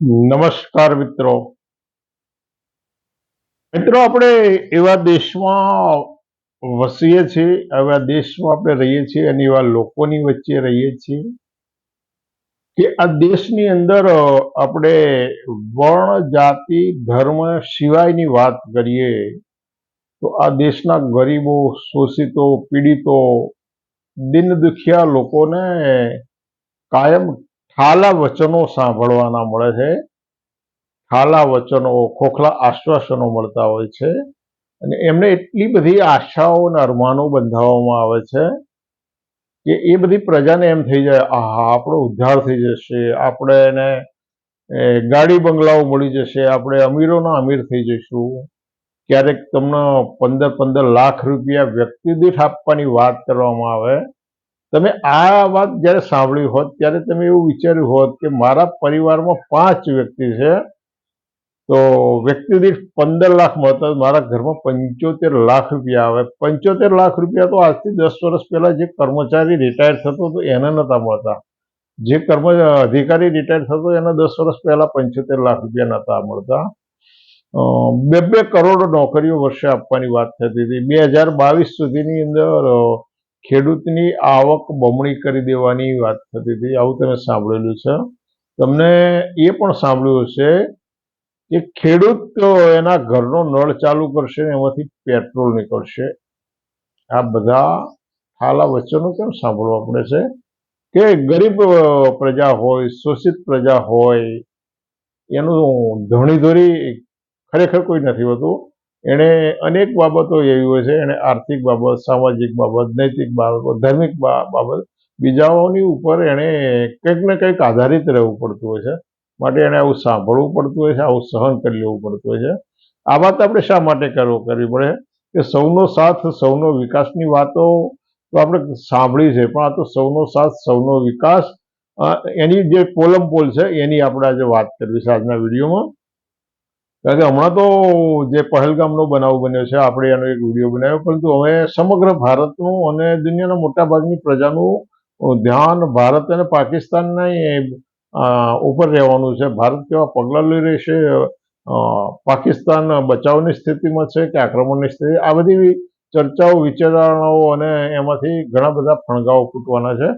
નમસ્કાર મિત્રો. મિત્રો, આપણે એવા દેશમાં વસીએ છીએ, એવા દેશમાં આપણે રહીએ છીએ અને એવા લોકોની વચ્ચે રહીએ છીએ કે આ દેશની અંદર આપણે વર્ણ, જાતિ, ધર્મ સિવાયની વાત કરીએ, તો આ દેશના ગરીબો, શોષિતો, પીડિતો દિન દુખિયા લોકોને કાયમ ઠાલા વચનો સાંભળવાના મળે છે. ખાલા વચનો, ખોખલા આશ્વાસનો મળતા હોય છે. અને એમને એટલી બધી આશાઓ અને અરમાનો બંધાવવામાં આવે છે કે એ બધી પ્રજાને એમ થઈ જાય, આહા, આપણો ઉદ્ધાર થઈ જશે, આપણે એને ગાડી બંગલાઓ મળી જશે, આપણે અમીરોના અમીર થઈ જઈશું. ક્યારેક તમને પંદર પંદર લાખ રૂપિયા વ્યક્તિ દીઠ આપવાની વાત કરવામાં આવે તમે આ વાત જ્યારે સાંભળી હોત, ત્યારે તમે એવું વિચાર્યું હોત કે મારા પરિવારમાં પાંચ વ્યક્તિ છે, તો વ્યક્તિ દીઠ પંદર લાખ મળતા મારા ઘરમાં પંચોતેર લાખ રૂપિયા આવે. પંચોતેર લાખ રૂપિયા તો આજથી દસ વર્ષ પહેલા જે કર્મચારી રિટાયર થતો હતો, એને નહોતા મળતા. જે કર્મ, અધિકારી રિટાયર થતો એને દસ વર્ષ પહેલા પંચોતેર લાખ રૂપિયા નતા મળતા. બે બે કરોડ નોકરીઓ વર્ષે આપવાની વાત થતી હતી. બે હજાર બાવીસ સુધીની અંદર ખેડૂતની આવક બમણી કરી દેવાની વાત થતી હતી. આવું તમે સાંભળેલું છે. તમને એ પણ સાંભળ્યું હશે કે ખેડૂત એના ઘરનો નળ ચાલુ કરશે એમાંથી પેટ્રોલ નીકળશે. આ બધા હાલા વચનો કેમ સાંભળવા પડે છે? કે ગરીબ પ્રજા હોય, શોષિત પ્રજા હોય, એનું ધણીધોરી ખરેખર કોઈ નથી હોતું. એણે અનેક બાબતો એવી હોય છે, એણે આર્થિક બાબત, સામાજિક બાબત, નૈતિક બાબત, ધાર્મિક બાબત, બીજાઓની ઉપર એણે કંઈક ને કંઈક આધારિત રહેવું પડતું હોય છે. માટે એણે આવું સાંભળવું પડતું હોય છે, આવું સહન કરી લેવું પડતું હોય છે. આ વાત આપણે શા માટે કરવો કરવી પડે? કે સૌનો સાથ સૌનો વિકાસની વાતો તો આપણે સાંભળી છે, પણ આ તો સૌનો સાથ સૌનો વિકાસ એની જે પોલમ પોલ છે, એની આપણે આજે વાત કરવી છે આજના વિડીયોમાં. કારણ કે હમણાં તો જે પહેલગામનો બનાવ બન્યો છે આપણે એનો એક વીડિયો બનાવ્યો પરંતુ હવે સમગ્ર ભારતનું અને દુનિયાના મોટા ભાગની પ્રજાનું ધ્યાન ભારત અને પાકિસ્તાનના ઉપર રહેવાનું છે. ભારત કેવા પગલાં લઈ રહેશે અ, પાકિસ્તાન બચાવની સ્થિતિમાં છે કે આક્રમણની સ્થિતિ? આ બધી ચર્ચાઓ વિચારણાઓ અને એમાંથી ઘણા બધા ફણગાઓ ફૂટવાના છે.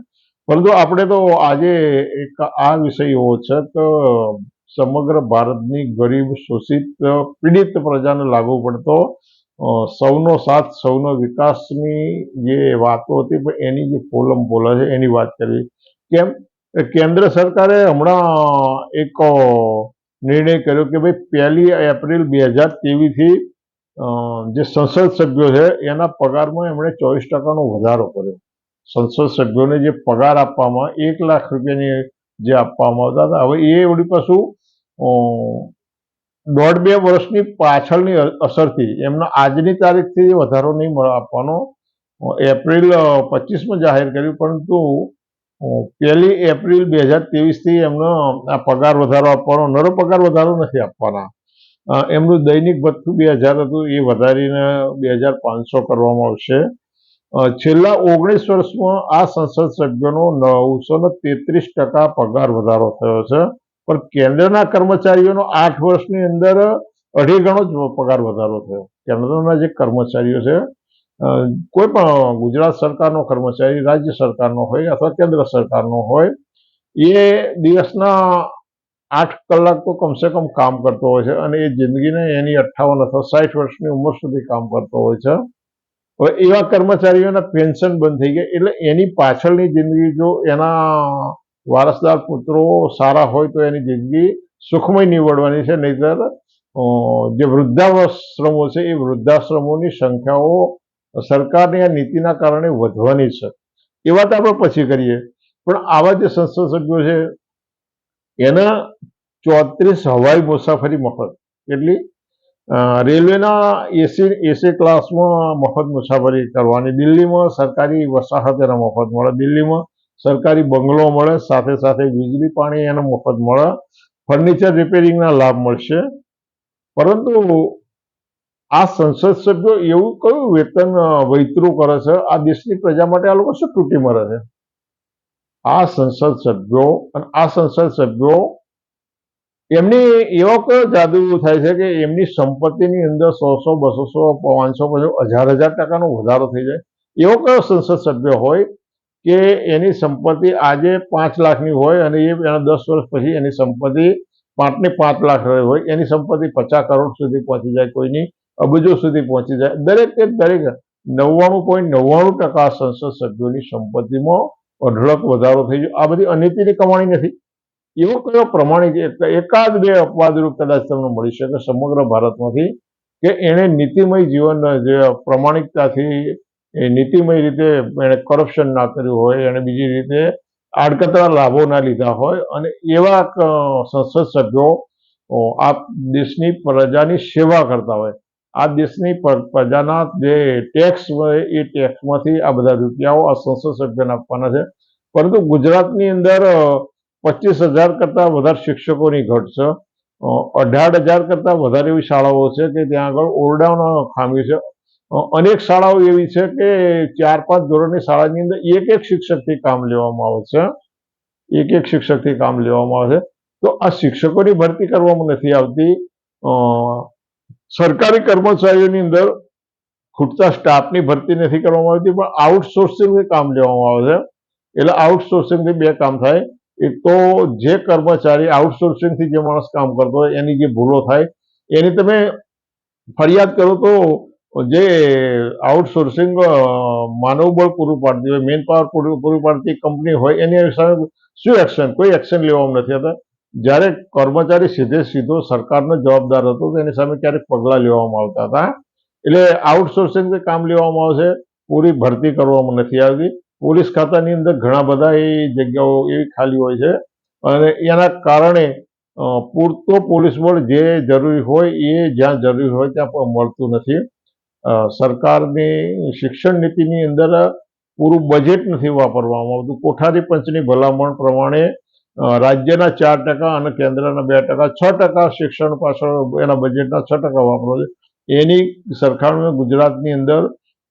પરંતુ આપણે તો આજે એક આ વિષય એવો છે કે સમગ્ર ભારતની ગરીબ, શોષિત, પીડિત પ્રજાને લાગુ પડતો સૌનો સાથ, સૌનો વિકાસની જે વાતો હતી, પણ એની જે પોલમ પોલા છે, એની વાત કરવી. કેમ? કેન્દ્ર સરકારે હમણાં એક નિર્ણય કર્યો કે ભાઈ પહેલી એપ્રિલ બે હજાર તેવીસથી જે સંસદ સભ્યો છે, એના પગારમાં એમણે ચોવીસ ટકાનો વધારો કર્યો. સંસદ સભ્યોને જે પગાર આપવામાં એક લાખ રૂપિયાની જે આપવામાં આવતા હતા, હવે એ વળી પાછું દોઢ બે વર્ષની પાછળની અસરથી, એમનો આજની તારીખથી વધારો નહીં આપવાનો. એપ્રિલ પચીસમાં જાહેર કર્યું, પરંતુ પહેલી એપ્રિલ બે હજાર ત્રેવીસથી એમનો આ પગાર વધારો આપવાનો, નરો પગાર વધારો નથી આપવાના. એમનું દૈનિક ભથ્થું બે હજાર હતું, એ વધારીને બે હજાર પાંચસો કરવામાં આવશે. છેલ્લા ઓગણીસ વર્ષમાં આ સંસદ સભ્યોનો નવસો ને તેત્રીસ ટકા પગાર વધારો થયો છે. પણ કેન્દ્રના કર્મચારીઓનો આઠ વર્ષની અંદર અઢી ગણો જ પગાર વધારો થયો. કેન્દ્રના જે કર્મચારીઓ છે કોઈ પણ ગુજરાત સરકારનો કર્મચારી, રાજ્ય સરકારનો હોય અથવા કેન્દ્ર સરકારનો હોય, એ દિવસના આઠ કલાક તો કમસે કમ કામ કરતો હોય છે અને એ જિંદગીને એની અઠ્ઠાવન અથવા સાઠ વર્ષની ઉંમર સુધી કામ કરતો હોય છે. હવે એવા કર્મચારીઓના પેન્શન બંધ થઈ ગયા, એટલે એની પાછળની જિંદગી જો એના વારસદાર પુત્રો સારા હોય તો એની જિંદગી સુખમય નીવડવાની છે, નહીતર જે વૃદ્ધાશ્રમો છે, એ વૃદ્ધાશ્રમોની સંખ્યાઓ સરકારની આ નીતિના કારણે વધવાની છે. એ વાત આપણે પછી કરીએ. પણ આવા જે સંસદ સભ્યો છે, એના ચોત્રીસ હવાઈ મુસાફરી મફત. એટલી રેલવેના એસી એસી ક્લાસમાં મફત મુસાફરી કરવાની. દિલ્હીમાં સરકારી વસાહત એને મફત મળે. દિલ્હીમાં સરકારી બંગલો મળે, સાથે સાથે વીજળી પાણી એને મફત મળે. ફર્નિચર રિપેરિંગના લાભ મળશે. પરંતુ આ સંસદ સભ્યો એવું કયું વેતન વૈતરું કરે છે? આ દેશની પ્રજા માટે આ લોકો શું તૂટી મરે છે? આ સંસદ સભ્યો અને આ સંસદ સભ્યો એમની, એવો કયો જાદુ થાય છે કે એમની સંપત્તિની અંદર સો સો, બસો સો, પાંચસો પાંચસો, હજાર હજાર ટકાનો વધારો થઈ જાય? એવો કયો સંસદ સભ્ય હોય કે એની સંપત્તિ આજે પાંચ લાખની હોય અને એના દસ વર્ષ પછી એની સંપત્તિ પાંચને પાંચ લાખ રહી હોય, એની સંપત્તિ પચાસ કરોડ સુધી પહોંચી જાય, કોઈની અબજો સુધી પહોંચી જાય. દરેક દરેક નવ્વાણું પોઈન્ટ નવ્વાણું ટકા સંસદ સભ્યોની સંપત્તિમાં અઢળક વધારો થઈ ગયો. આ બધી અનીતિની કમાણી નથી. એવો કયો પ્રમાણિક એકાદ બે અપવાદરૂપ કદાચ તમને મળી શકે સમગ્ર ભારતમાંથી કે એણે નીતિમય જીવન, જે પ્રમાણિકતાથી એ નીતિમય રીતે એણે કરપ્શન ના કર્યું હોય અને બીજી રીતે આડકતરા લાભો ના લીધા હોય અને એવા સંસદ સભ્યો આ દેશની પ્રજાની સેવા કરતા હોય. આ દેશની પ્રજાના જે ટેક્સ હોય એ ટેક્સમાંથી આ બધા રૂપિયાઓ આ સંસદ સભ્યને આપવાના છે. પરંતુ ગુજરાતની અંદર પચીસ હજાર કરતાં વધારે શિક્ષકોની ઘટ છે. અઢાર હજાર કરતાં વધારે એવી શાળાઓ છે કે ત્યાં આગળ ઓરડાઓનો ખામી છે. અનેક શાળાઓ એવી છે કે ચાર પાંચ ધોરણની શાળાની અંદર એક એક શિક્ષકથી કામ લેવામાં આવે છે. એક એક શિક્ષકથી કામ લેવામાં આવે છે. તો આ શિક્ષકોની ભરતી કરવામાં નથી આવતી. સરકારી કર્મચારીઓની અંદર ખૂટતા સ્ટાફની ભરતી નથી કરવામાં આવતી, પણ આઉટસોર્સિંગથી કામ લેવામાં આવે છે. એટલે આઉટસોર્સિંગથી બે કામ થાય. એક તો જે કર્મચારી આઉટસોર્સિંગથી જે માણસ કામ કરતો હોય, એની જે ભૂલો થાય, એની તમે ફરિયાદ કરો તો જે આઉટસોર્સિંગ માનવબળ પૂરું પાડતી હોય મેન પાવર પૂરું પાડતી કંપની હોય એની સામે શું એક્શન કોઈ એક્શન લેવામાં નથી હતા જ્યારે કર્મચારી સીધે સીધો સરકારનો જવાબદાર હતો તો એની સામે ક્યારેક પગલાં લેવામાં આવતા હતા એટલે આઉટસોર્સિંગથી કામ લેવામાં આવશે પૂરી ભરતી કરવામાં નથી આવતી પોલીસ ખાતાની અંદર ઘણા બધા એ જગ્યાઓ એવી ખાલી હોય છે, અને એના કારણે પૂરતો પોલીસ બળ જે જરૂરી હોય, એ જ્યાં જરૂરી હોય ત્યાં મળતું નથી. સરકારની શિક્ષણ નીતિની અંદર પૂરું બજેટ નથી વાપરવામાં આવતું. કોઠારી પંચની ભલામણ પ્રમાણે રાજ્યના ચાર ટકા અને કેન્દ્રના બે ટકા, છ ટકા શિક્ષણ પાછળ એના બજેટના છ ટકા વાપરો છે. એની સરખામણીમાં ગુજરાતની અંદર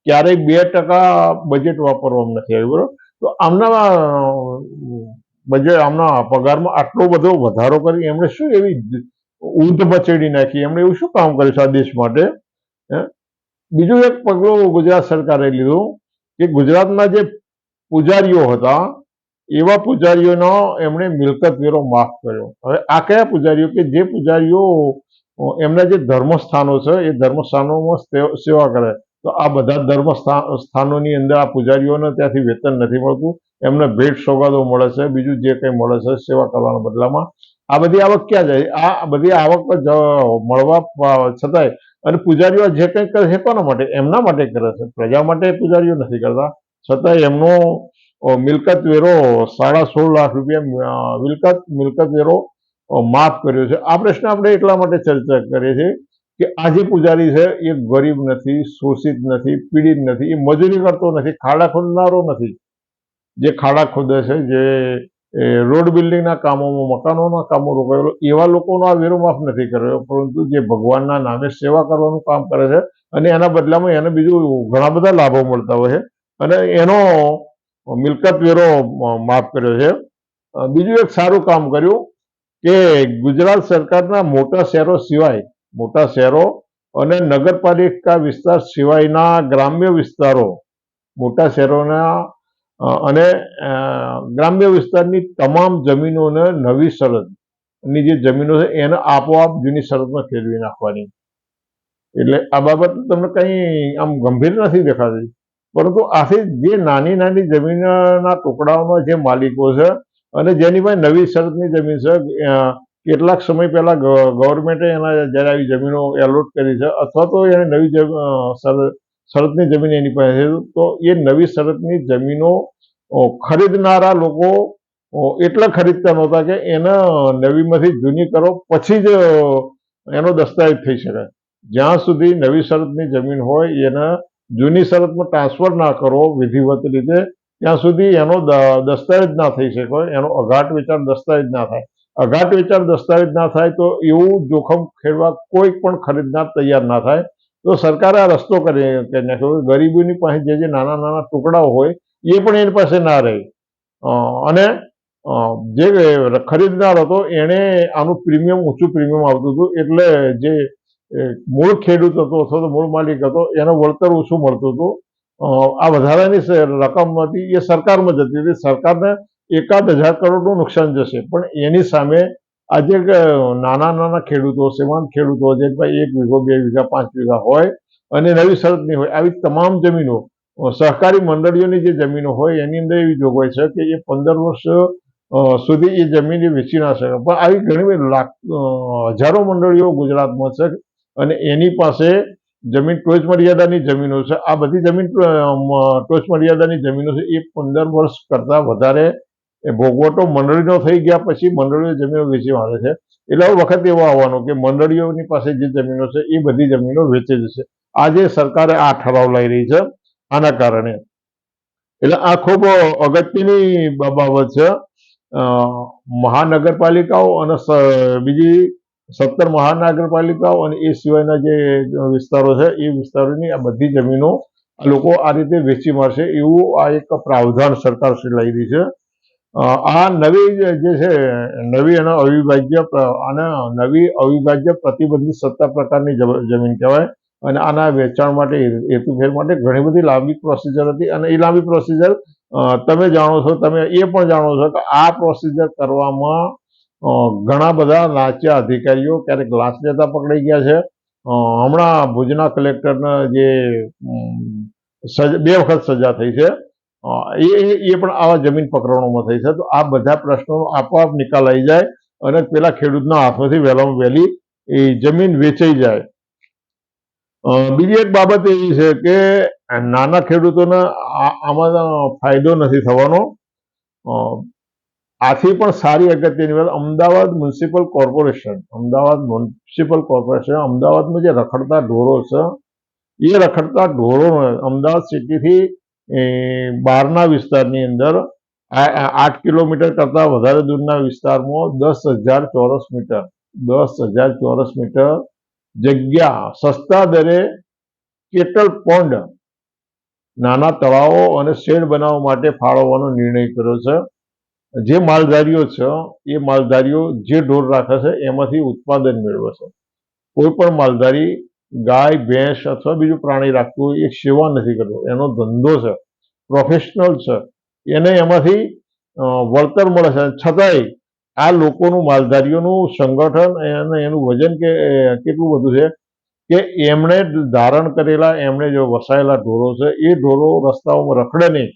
ક્યારેય બે ટકા બજેટ વાપરવામાં નથી આવ્યું, બરોબર? તો આમના બજેટ આમના પગારમાં આટલો બધો વધારો કરી એમણે શું એવી ઊંધ મચેડી નાખી? એમણે એવું શું કામ કર્યું છે આ દેશ માટે? હે? બીજું એક પગલું ગુજરાત સરકારે લીધું કે ગુજરાતના જે પૂજારીઓ હતા, એવા પૂજારીઓનો એમણે મિલકત વેરો માફ કર્યો. હવે આ કયા પૂજારીઓ? કે જે પૂજારીઓ એમના જે ધર્મસ્થાનો છે, એ ધર્મસ્થાનોમાં સેવા કરે. તો આ બધા ધર્મ સ્થા- સ્થાનોની અંદર આ પૂજારીઓને ત્યાંથી વેતન નથી મળતું. એમને ભેટ સોગાદો મળે છે, બીજું જે કંઈ મળે છે, સેવા કરવાના બદલામાં. આ બધી આવક ક્યાં જાય? આ બધી આવક મળવા છતાંય અને પૂજારીઓ જે કંઈ કરે છે કોના માટે? એમના માટે કરે છે. પ્રજા માટે પૂજારીઓ નથી કરતા. છતાંય એમનો મિલકત વેરો સાડા સોળ લાખ રૂપિયા મિલકત મિલકત વેરો માફ કર્યો છે. આ પ્રશ્ન આપણે એટલા માટે ચર્ચા કરીએ છીએ કે આ જે પૂજારી છે એ ગરીબ નથી, શોષિત નથી, પીડિત નથી, એ મજૂરી કરતો નથી, ખાડા ખોદનારો નથી. જે ખાડા ખોદે છે, જે રોડ બિલ્ડિંગના કામોમાં, મકાનોના કામો રોકાયેલો, એવા લોકોનો આ વેરો માફ નથી કર્યો, પરંતુ જે ભગવાનના નામે સેવા કરવાનું કામ કરે છે અને એના બદલામાં એને બીજું ઘણા બધા લાભો મળતા હોય છે. અને એનો મિલકત વેરો માફ કર્યો છે. બીજું એક સારું કામ કર્યું કે ગુજરાત સરકારના મોટા શહેરો સિવાય, મોટા શહેરો અને નગરપાલિકા વિસ્તાર સિવાયના ગ્રામ્ય વિસ્તારો, મોટા શહેરોના અને ગ્રામ્ય વિસ્તારની તમામ જમીનોને નવી શરતની જે જમીનો છે એને આપોઆપ જૂની શરતમાં ફેરવી નાખવાની. એટલે આ બાબત તમને કંઈ આમ ગંભીર નથી દેખાતી. પરંતુ આથી જે નાની નાની જમીનના ટુકડાઓના જે માલિકો છે અને જેની પાસે નવી શરતની જમીન છે કેટલાક સમય પહેલા ગવર્મેન્ટે એના જ્યારે આવી જમીનો એલોટ કરી છે અથવા તો એને નવી જમ- અ, શર- શરતની જમીન એની પાસે તો એ નવી શરતની જમીનો ખરીદનારા લોકો એટલા ખરીદતા નહોતા કે એને નવીમાંથી જૂની કરો, પછી જ એનો દસ્તાવેજ થઈ શકે. જ્યાં સુધી નવી શરતની જમીન હોય, એને જૂની શરતમાં ટ્રાન્સફર ના કરો વિધિવત રીતે, ત્યાં સુધી એનો દસ્તાવેજ ના થઈ શકે, એનો અઘાટ વેચાણ દસ્તાવેજ ના થાય. અઘાટ વેચાણ દસ્તાવેજ ના થાય તો એવું જોખમ ખેડવા કોઈ પણ ખરીદનાર તૈયાર ના થાય. તો સરકારે આ રસ્તો કરી નાખ્યો ગરીબોની પાસે જે જે નાના નાના ટુકડાઓ હોય, એ પણ એની પાસે ના રહે. અને જે ખરીદનાર હતો, એણે આનું પ્રીમિયમ, ઊંચું પ્રીમિયમ આવતું હતું. એટલે જે મૂળ ખેડૂત હતો, અથવા તો મૂળ માલિક હતો, એનું વળતર ઓછું મળતું હતું. આ વધારાની રકમ હતી, એ સરકારમાં જતી હતી. સરકારને એકાદ હજાર કરોડનું નુકસાન જશે. પણ એની સામે આજે નાના નાના ખેડૂતો સેવાંત ખેડૂતો જે ભાઈ એક વીઘો, બે વીઘા, પાંચ વીઘા હોય અને નવી શરતની હોય. આવી તમામ જમીનો સહકારી મંડળીઓની જે જમીનો હોય, એની અંદર એવી જોગવાઈ છે કે એ પંદર વર્ષ સુધી એ જમીન વેચી ના શકે. પણ આવી ઘણી બધી લાખ હજારો મંડળીઓ ગુજરાતમાં છે અને એની પાસે જમીન ટોચ મર્યાદાની જમીનો છે. આ બધી જમીન ટોચ મર્યાદાની જમીનો છે એ પંદર વર્ષ કરતાં વધારે એ ભોગવટો મંડળીનો થઈ ગયા પછી મંડળીઓ જમીનો વેચી માંગે છે. એટલે વખત એવો આવવાનો કે મંડળીઓની પાસે જે જમીનો છે, એ બધી જમીનો વેચે જશે આજે સરકારે આ ઠરાવ લઈ રહી છે, આના કારણે. એટલે આ ખૂબ અગત્યની બાબત છે. મહાનગરપાલિકાઓ અને બીજી સત્તર મહાનગરપાલિકાઓ અને એ સિવાયના જે વિસ્તારો છે, એ વિસ્તારોની આ બધી જમીનો લોકો આ રીતે વેચી મારશે એવું આ એક પ્રાવધાન સરકાર શ્રી લઈ રહી છે. આ નવી જે છે, નવી અને અવિભાજ્ય અને નવી અવિભાજ્ય પ્રતિબંધિત સત્તા પ્રકારની જમ- જમીન કહેવાય. અને આના વેચાણ માટે હેતુફેર માટે ઘણી બધી લાંબી પ્રોસિજર હતી. અને એ લાંબી પ્રોસિજર તમે જાણો છો, તમે એ પણ જાણો છો કે આ પ્રોસિજર કરવામાં ઘણા બધા નાચ્યા અધિકારીઓ ક્યારેક લાંચ લેતા પકડાઈ ગયા છે. હમણાં ભુજના કલેક્ટરને જે બે વખત સજા થઈ છે. એ, એ- પણ આવા જમીન પ્રકરણોમાં થઈ છે. તો આ બધા પ્રશ્નોનો આપોઆપ નિકાલ આવી જાય અને પેલા ખેડૂતના હાથમાંથી વહેલામાં વહેલી એ જમીન વેચાઈ જાય. બીજી એક બાબત એવી છે કે નાના ખેડૂતોને આમાં ફાયદો નથી થવાનો. આથી પણ સારી અગત્યની વાત Ahmedabad municipal corporation, Ahmedabad municipal corporation, અમદાવાદમાં જે રખડતા ઢોરો છે, એ રખડતા ઢોરોને અમદાવાદ સિટીથી એ, બહારના વિસ્તારની અંદર આઠ કિલોમીટર કરતા વધારે દૂરના વિસ્તારમાં દસ હજાર ચોરસ મીટર દસ હજાર ચોરસ મીટર જગ્યા સસ્તા દરે કેટલ પોન્ડ નાના તળાવો અને શેડ બનાવવા માટે ફાળવવાનો નિર્ણય કર્યો છે. જે માલધારીઓ છે એ માલધારીઓ જે ઢોર રાખે છે એમાંથી ઉત્પાદન મેળવે છે. કોઈ પણ માલધારી ગાય, ભેંસ અથવા બીજું પ્રાણી રાખતું એ સેવા નથી કરતો. એનો ધંધો છે પ્રોફેશનલ છે. એને એમાંથી વળતર મળે છે. છતાંય આ લોકોનું માલધારીઓનું સંગઠન અને એનું વજન કે કેટલું બધું છે કે એમણે ધારણ કરેલા, એમણે જે વસાયેલા ઢોરો છે, એ ઢોરો રસ્તાઓમાં રખડે નહીં.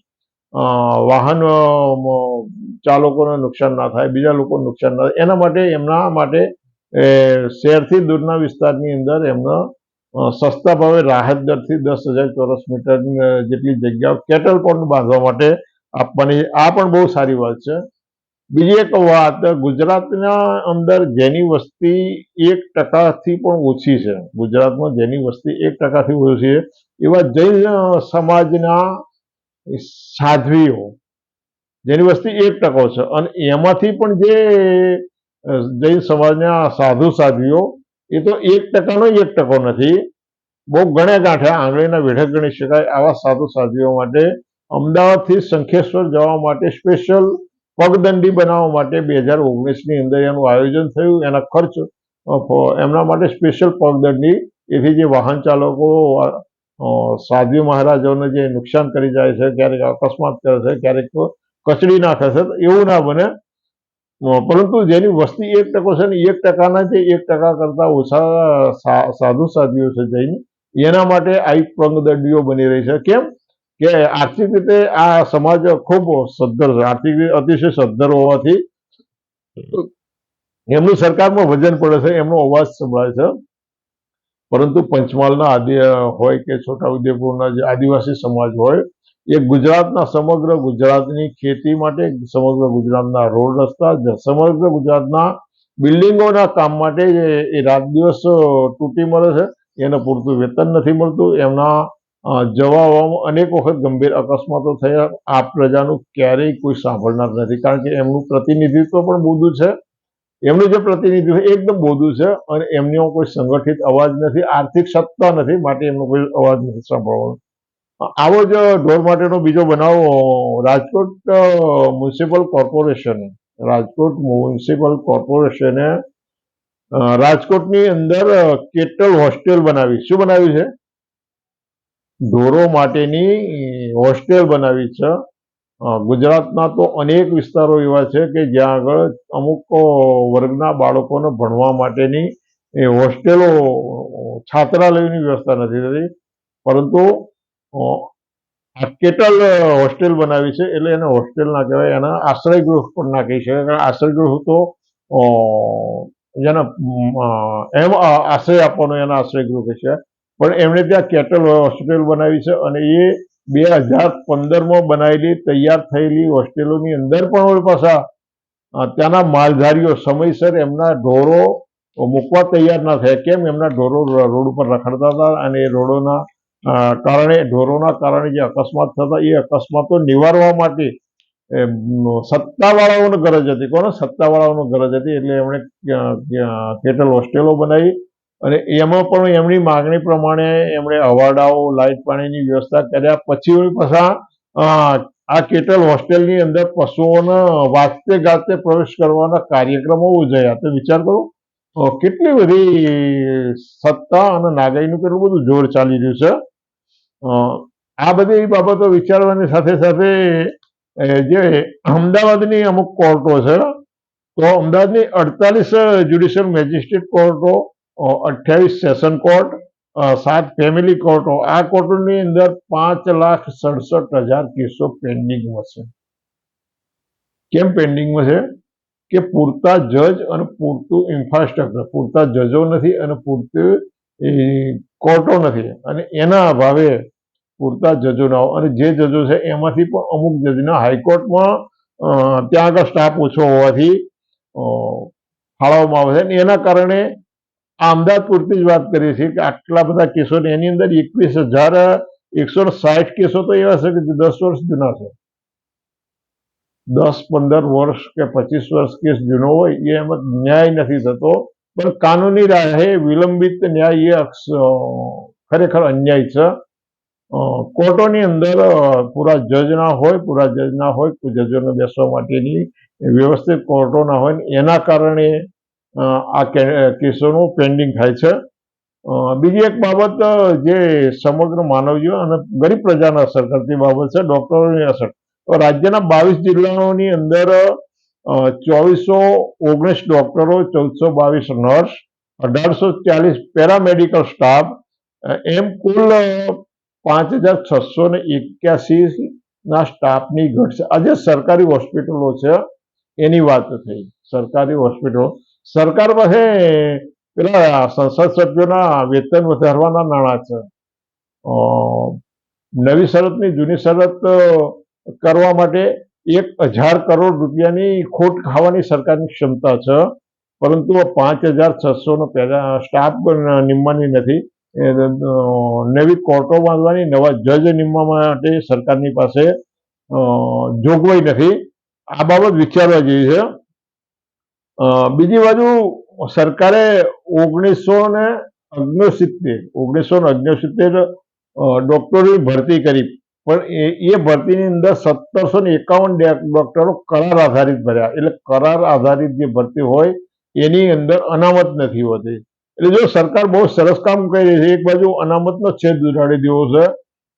વાહન ચાલકોને નુકસાન ના થાય, બીજા લોકોને નુકસાન ના થાય. એના માટે એમના માટે શહેરથી દૂરના વિસ્તારની અંદર એમના સસ્તા ભાવે રાહત દરથી દસ હજાર ચોરસ મીટર જેટલી જગ્યા કેટલ પોન્ડ બાંધવા માટે આપવાની, આ પણ બહુ સારી વાત છે. બીજી એક વાત, ગુજરાતના અંદર જેની વસ્તી એક ટકાથી પણ ઓછી છે. ગુજરાતમાં જેની વસ્તી એક ટકાથી ઓછી છે. એવા જૈન સમાજના સાધ્વીઓ, જેની વસ્તી એક ટકો છે. અને એમાંથી પણ જે જૈન સમાજના સાધુ સાધ્વીઓ એ તો એક ટકાનો એક ટકો નથી. બહુ ગણ્યા ગાંઠે આંગળીના વેઢે ગણી શકાય આવા સાધુ સાધ્વીઓ માટે. અમદાવાદથી શંખેશ્વર જવા માટે સ્પેશિયલ પગદંડી બનાવવા માટે બે હજાર ઓગણીસની અંદર એનું આયોજન થયું. એના ખર્ચ એમના માટે સ્પેશિયલ પગદંડી. એથી જે વાહન ચાલકો સાધ્વી મહારાજોને જે નુકસાન કરી જાય છે, ક્યારેક અકસ્માત કરે છે, ક્યારેક કચડી નાખે છે, એવું ના બને. પરંતુ જેની વસ્તી એક ટકો છે ને એક ટકાના જે એક ટકા કરતા ઓછા સાધુ સાધ્વીઓ છે જૈન એના માટે આવી પગદંડીઓ બની રહી છે. કેમ? કે આર્થિક રીતે આ સમાજ ખૂબ સદ્ધર છે. આર્થિક રીતે અતિશય સદ્ધર હોવાથી એમનું સરકારમાં વજન પડે છે, એમનો અવાજ સંભળાય છે. પરંતુ પંચમહાલના આદિ, હોય કે છોટાઉદેપુરના જે આદિવાસી સમાજ હોય એ ગુજરાતના સમગ્ર ગુજરાતની ખેતી માટે, સમગ્ર ગુજરાતના રોડ રસ્તા સમગ્ર ગુજરાતના બિલ્ડિંગોના કામ માટે એ- રાત દિવસ તૂટી મળે છે, એને પૂરતું વેતન નથી મળતું. એમના જવાબોમાં અનેક વખત ગંભીર અકસ્માતો થયા. આ પ્રજાનું ક્યારેય કોઈ સાંભળનાર નથી, કારણ કે એમનું પ્રતિનિધિત્વ પણ બોધું છે. એમનું જે પ્રતિનિધિત્વ એકદમ બોધું છે અને એમનો કોઈ સંગઠિત અવાજ નથી, આર્થિક સત્તા નથી, માટે એમનો કોઈ અવાજ નથી સાંભળવાનો. આવો જ ઢોર માટેનો બીજો બનાવ, Rajkot municipal corporation Rajkot municipal કોર્પોરેશને રાજકોટની અંદર કેટલ હોસ્ટેલ બનાવી? શું બનાવી છે? ઢોરો માટેની હોસ્ટેલ બનાવી છે. ગુજરાતના તો અનેક વિસ્તારો એવા છે કે જ્યાં આગળ અમુક વર્ગના બાળકોને ભણવા માટેની એ હોસ્ટેલો છાત્રાલયની વ્યવસ્થા નથી થતી. પરંતુ કેટલ હોસ્ટેલ બનાવી છે. એટલે એને હોસ્ટેલ ના કહેવાય. એના આશ્રય ગૃહ પણ ના કહી શકાય કારણ આશ્રય ગૃહ તો જેને એમ આશ્રય આપવાનો એના આશ્રય ગૃહ છે. પણ એમણે ત્યાં કેટલ હોસ્ટેલ બનાવી છે અને એ બે હજાર પંદરમાં બનાવેલી, તૈયાર થયેલી હોસ્ટેલોની અંદર પણ પાછા ત્યાંના માલધારીઓ સમયસર એમના ઢોરો મૂકવા તૈયાર ના થયા. કેમ? એમના ઢોરો રોડ ઉપર રખડતા હતા અને એ રોડોના કારણે, ઢોરોના કારણે જે અકસ્માત થતા, એ અકસ્માતો નિવારવા માટે સત્તાવાળાઓને ગરજ હતી. કોને? સત્તાવાળાઓને ગરજ હતી. એટલે એમણે કેટલ હોસ્ટેલો બનાવી અને એમાં પણ એમની માગણી પ્રમાણે એમણે હવાડાઓ લાઇટ પાણીની વ્યવસ્થા કર્યા. પછી પાછા આ કેટલ હોસ્ટેલની અંદર પશુઓને વાજતે ગાતે પ્રવેશ કરવાના કાર્યક્રમો યોજાયા તો વિચાર કરો કેટલી બધી સત્તા અને નાગાઈનું કેટલું બધું જોર ચાલી રહ્યું છે. આ બધી બાબતો વિચારવાની સાથે સાથે જે અમદાવાદની અમુક કોર્ટો છે, તો અમદાવાદની અડતાલીસ જ્યુડિશિયલ મેજિસ્ટ્રેટ કોર્ટો અઠ્યાવીસ સેશન કોર્ટ સાત ફેમિલી કોર્ટો, આ કોર્ટોની અંદર પાંચ લાખ સડસઠ હજાર કેસો પેન્ડિંગમાં છે. કેમ પેન્ડિંગમાં છે? કે પૂરતા જજ અને પૂરતું ઇન્ફ્રાસ્ટ્રક્ચર, પૂરતા જજો નથી અને પૂરતું કોર્ટો નથી. અને એના અભાવે પૂરતા જજો ના અને જે જજો છે એમાંથી પણ અમુક જજના હાઈકોર્ટમાં ત્યાં આગળ સ્ટાફ ઓછો હોવાથી ફાળવવામાં આવે છે. અને એના કારણે અમદાવાદ પૂરતી જ વાત કરીએ છીએ કે આટલા બધા કેસો ને એની અંદર એકવીસ હજાર એકસો સાઠ કેસો તો એવા છે કે જે દસ વર્ષ જૂના છે. દસ, પંદર વર્ષ કે પચીસ વર્ષ કેસ જૂનો હોય એમાં ન્યાય નથી થતો. પણ કાનૂની રાહે વિલંબિત ન્યાય એ ખરેખર અન્યાય છે. કોર્ટોની અંદર પૂરા જજ ના હોય, પૂરા જજ ના હોય જજોને બેસવા માટેની વ્યવસ્થિત કોર્ટો ના હોય એના કારણે આ કેસોનું પેન્ડિંગ થાય છે. બીજી એક બાબત જે સમગ્ર માનવજીવન અને ગરીબ પ્રજાને અસર કરતી બાબત છે, ડોક્ટરોની અસર. તો રાજ્યના બાવીસ જિલ્લાઓની અંદર ચોવીસો ઓગણીસ ડોક્ટરો, ચૌદસો બાવીસ નર્સ, અઢારસો ચાલીસ પેરામેડિકલ સ્ટાફ એમ કુલ પાંચ હજાર છસો ને એક્યાસી ના સ્ટાફની ઘટ છે. આજે સરકારી હોસ્પિટલો છે. એની વાત થઈ. સરકારી હોસ્પિટલો. સરકાર પાસે પેલા સંસદ સભ્યોના વેતન વધારવાના નાણાં છે. નવી શરતની જૂની શરત કરવા માટે એક હજાર કરોડ રૂપિયાની ખોટ ખાવાની સરકારની ક્ષમતા છે. પરંતુ પાંચ હજાર છસો નો પહેલા સ્ટાફ નિમવાની નથી. નવી કોર્ટો બાંધવાની, નવા જજ નિમવા માટે સરકારની પાસે જોગવાઈ નથી. આ બાબત વિચારવા જેવી છે. બીજી બાજુ સરકારે ઓગણીસો ને અગ્નોસિત્તેર, ઓગણીસો ને અગ્નોસિત્તેર ડોક્ટરોની ભરતી કરી. પણ એ ભરતીની અંદર સત્તરસો ને એકાવન ડોક્ટરો કરાર આધારિત ભર્યા. એટલે કરાર આધારિત જે ભરતી હોય, એની અંદર અનામત નથી હોતી. એટલે જો સરકાર બહુ સરસ કામ કરી રહી છે, એક બાજુ અનામતનો છેદ ઉડાડી દેવો છે,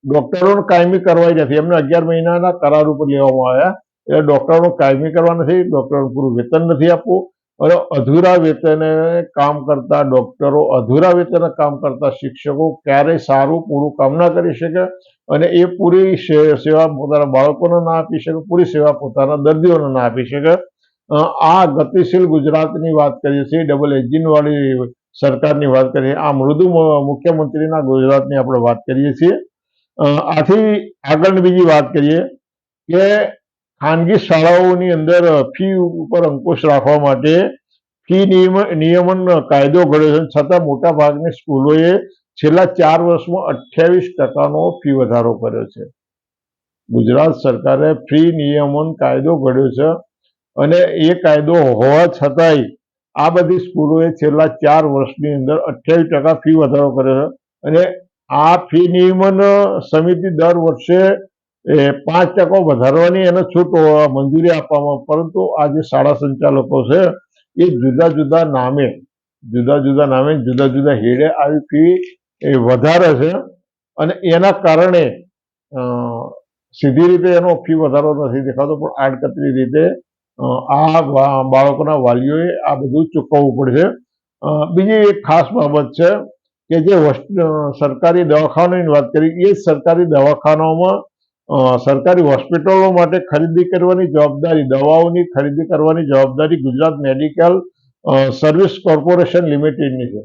ડોક્ટરોને કાયમી કરવાય નથી. એમને અગિયાર મહિનાના કરાર ઉપર લેવામાં આવ્યા. એટલે ડોક્ટરોને કાયમી કરવા નથી, ડોક્ટરોને પૂરું વેતન નથી આપવું. અને અધૂરા વેતને કામ કરતા ડોક્ટરો, અધૂરા વેતને કામ કરતા શિક્ષકો ક્યારેય સારું પૂરું કામ ના કરી શકે અને એ પૂરી સેવા પોતાના બાળકોને ના આપી શકે, પૂરી સેવા પોતાના દર્દીઓને ના આપી શકે. આ ગતિશીલ ગુજરાતની વાત કરીએ છીએ, ડબલ એન્જિન વાળી સરકારની વાત કરીએ, આ મૃદુ મુખ્યમંત્રીના ગુજરાતની આપણે વાત કરીએ છીએ. આથી આગળની બીજી વાત કરીએ કે ખાનગી શાળાઓની અંદર ફી ઉપર અંકુશ રાખવા માટે ફી નિયમ, નિયમન કાયદો ઘડ્યો છે. છતાં મોટા ભાગની સ્કૂલોએ છેલ્લા ચાર વર્ષમાં અઠ્યાવીસ ટકાનો ફી વધારો કર્યો છે. ગુજરાત સરકારે ફી નિયમન કાયદો ઘડ્યો છે અને એ કાયદો હોવા છતાંય આ બધી સ્કૂલોએ છેલ્લા ચાર વર્ષની અંદર અઠ્યાવીસ ટકા ફી વધારો કર્યો છે. અને આ ફી નિયમન સમિતિ દર વર્ષે પાંચ ટકો વધારવાની એને છૂટ મંજૂરી આપવામાં પરંતુ આ જે શાળા સંચાલકો છે, એ જુદા જુદા નામે, જુદા જુદા નામે, જુદા જુદા હેડે આવી ફી એ વધારે છે. અને એના કારણે સીધી રીતે એનો ફી વધારો નથી દેખાતો, પણ આડકતરી રીતે આ બાળકોના વાલીઓએ આ બધું ચૂકવવું પડશે. બીજી એક ખાસ બાબત છે કે જે સરકારી દવાખાનાની વાત કરી, એ સરકારી દવાખાનાઓમાં સરકારી હોસ્પિટલો માટે ખરીદી કરવાની જવાબદારી, દવાઓની ખરીદી કરવાની જવાબદારી ગુજરાત મેડિકલ સર્વિસ કોર્પોરેશન લિમિટેડની છે.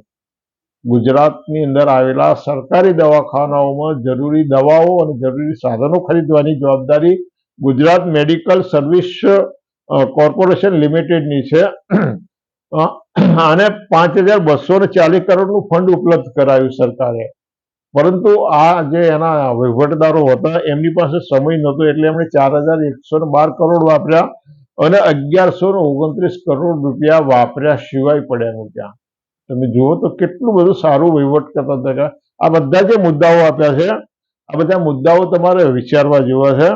ગુજરાતની અંદર આવેલા સરકારી દવાખાનાઓમાં જરૂરી દવાઓ અને જરૂરી સાધનો ખરીદવાની જવાબદારી ગુજરાત મેડિકલ સર્વિસ કોર્પોરેશન લિમિટેડની છે. અને પાંચ હજાર બસો ને ચાલીસ કરોડનું ફંડ ઉપલબ્ધ કરાયું સરકારે. પરંતુ આ જે એના વહીવટદારો હતા, એમની પાસે સમય નહોતો એટલે એમણે ચાર હજાર એકસો ને બાર કરોડ વાપર્યા અને અગિયારસો ને ઓગણત્રીસ કરોડ રૂપિયા વાપર્યા સિવાય પડ્યા મૂક્યા તમે જુઓ તો કેટલું બધું સારું વહીવટ કરતા હતા. આ બધા જે મુદ્દાઓ આપ્યા છે, આ બધા મુદ્દાઓ તમારે વિચારવા જેવા છે.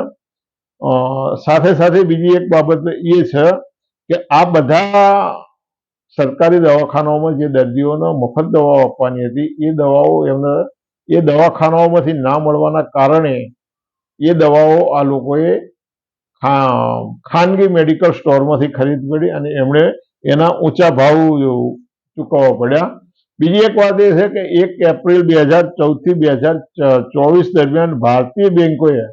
સાથે સાથે બીજી એક બાબત એ છે કે આ બધા સરકારી દવાખાનાઓમાં જે દર્દીઓને મફત દવાઓ આપવાની હતી એ દવાઓ એમને એ દવાખાનાઓમાંથી ના મળવાના કારણે એ દવાઓ આ લોકોએ ખાનગી મેડિકલ સ્ટોરમાંથી ખરીદ કરી અને એમણે એના ઊંચા ભાવ ચૂકવવા પડ્યા. બીજી એક વાત એ છે કે એક એપ્રિલ બે હજાર ચૌદથી બે હજાર ચોવીસ દરમિયાન ભારતીય બેંકોએ અ,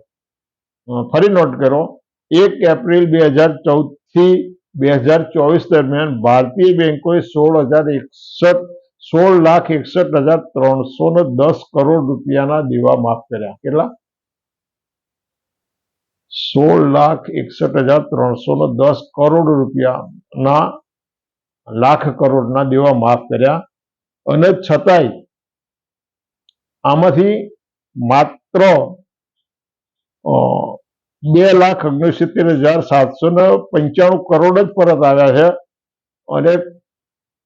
ફરી નોટ કરો, એક એપ્રિલ બે હજાર ચૌદથી બે હજાર ચોવીસ દરમિયાન ભારતીય બેન્કોએ સોળ હજાર એકસઠ, સોળ લાખ એકસઠ હજાર ત્રણસો ને દસ કરોડ રૂપિયાના દેવા માફ કર્યા. કેટલા? સોળ લાખ એકસઠ હજાર ત્રણસો ને દસ કરોડ રૂપિયાના લાખ કરોડના દેવા માફ કર્યા. અને છતાંય આમાંથી માત્ર બે લાખ ઓગણસિત્તેર હજાર સાતસો ને પંચાણું કરોડ જ પરત આવ્યા છે અને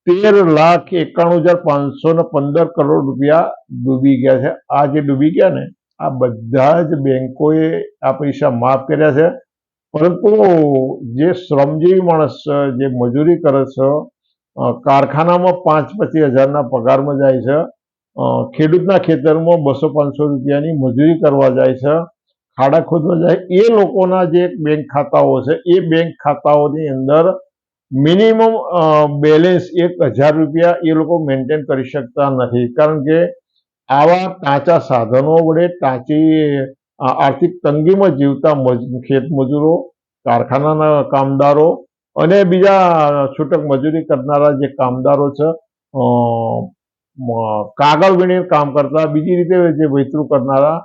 તેર લાખ એકાણું હજાર પાંચસો ને પંદર કરોડ રૂપિયા ડૂબી ગયા છે. આ જે ડૂબી ગયા ને, આ બધા જ બેંકોએ આ પૈસા માફ કર્યા છે. પરંતુ જે શ્રમજીવી માણસ જે મજૂરી કરે છે કારખાનામાં પાંચ પચીસ હજારના પગારમાં જાય છે ખેડૂતના ખેતરમાં બસો પાંચસો રૂપિયાની મજૂરી કરવા જાય છે ખાડા ખોદવા જાય, એ લોકોના જે બેંક ખાતાઓ છે, એ બેંક ખાતાઓની અંદર મિનિમમ બેલેન્સ એક હજાર રૂપિયા એ લોકો મેન્ટેન કરી શકતા નથી. કારણ કે આવા કાચા સાધનો વડે કાચી આર્થિક તંગીમાં જીવતા ખેત મજૂરો, કારખાનાના કામદારો અને બીજા છૂટક મજૂરી કરનારા જે કામદારો છે કાગળ વીણી કામ કરતા, બીજી રીતે જે વૈતરું કરનારા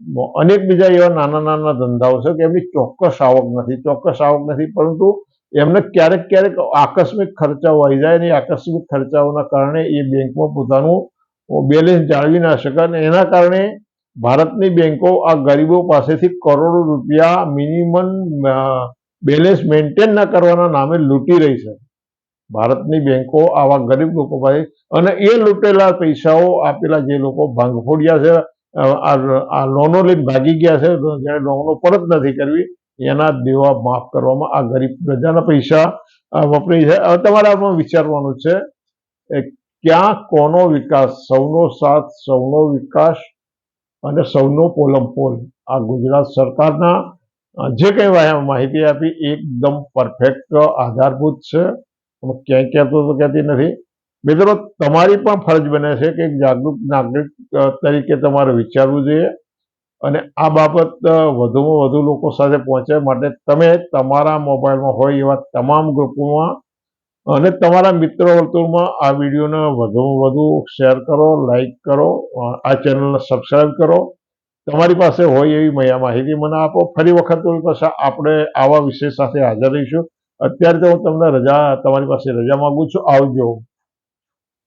અનેક બીજા એવા નાના નાના ધંધાઓ છે કે એમની ચોક્કસ આવક નથી, ચોક્કસ આવક નથી, પરંતુ એમને ક્યારેક ક્યારેક આકસ્મિક ખર્ચાઓ આવી જાય અને આકસ્મિક ખર્ચાઓના કારણે એ બેંકમાં પોતાનું બેલેન્સ જાળવી ના શકે અને એના કારણે ભારતની બેંકો આ ગરીબો પાસેથી કરોડો રૂપિયા મિનિમમ બેલેન્સ મેન્ટેન ના કરવાના નામે લૂંટી રહી છે. ભારતની બેંકો આવા ગરીબ લોકો પાસે અને એ લૂંટેલા પૈસાઓ આપેલા જે લોકો ભાંગફોડિયા છે આ લોનો લઈને ભાગી ગયા છે જ્યારે લોનો પરત નથી કરવી, એના દેવા માફ કરવામાં આ ગરીબ પ્રજાના પૈસા વપરાય છે. હવે તમારે આમાં વિચારવાનું છે ક્યાં કોનો વિકાસ, સૌનો સાથ, સૌનો વિકાસ અને સૌનો પોલમ પોલ? આ ગુજરાત સરકારના જે કંઈ માહિતી આપી, એકદમ પરફેક્ટ આધારભૂત છે. ક્યાંય કહેતો તો કહેતી નથી. મિત્રો, તમારી પણ ફરજ બને છે કે એક જાગૃત નાગરિક તરીકે તમારે વિચારવું જોઈએ અને આ બાબત વધુમાં વધુ લોકો સાથે પહોંચે માટે તમે તમારા મોબાઈલમાં હોય એવા તમામ ગ્રુપોમાં અને તમારા મિત્ર વર્તુળમાં આ વિડીયોને વધુમાં વધુ શેર કરો, લાઈક કરો આ ચેનલને સબસ્ક્રાઈબ કરો. તમારી પાસે હોય એવી માહિતી મને આપો. ફરી વખત પાસે આપણે આવા વિષય સાથે હાજર રહીશું. અત્યારે તો હું તમને રજા, તમારી પાસે રજા માગું છું. આવજો.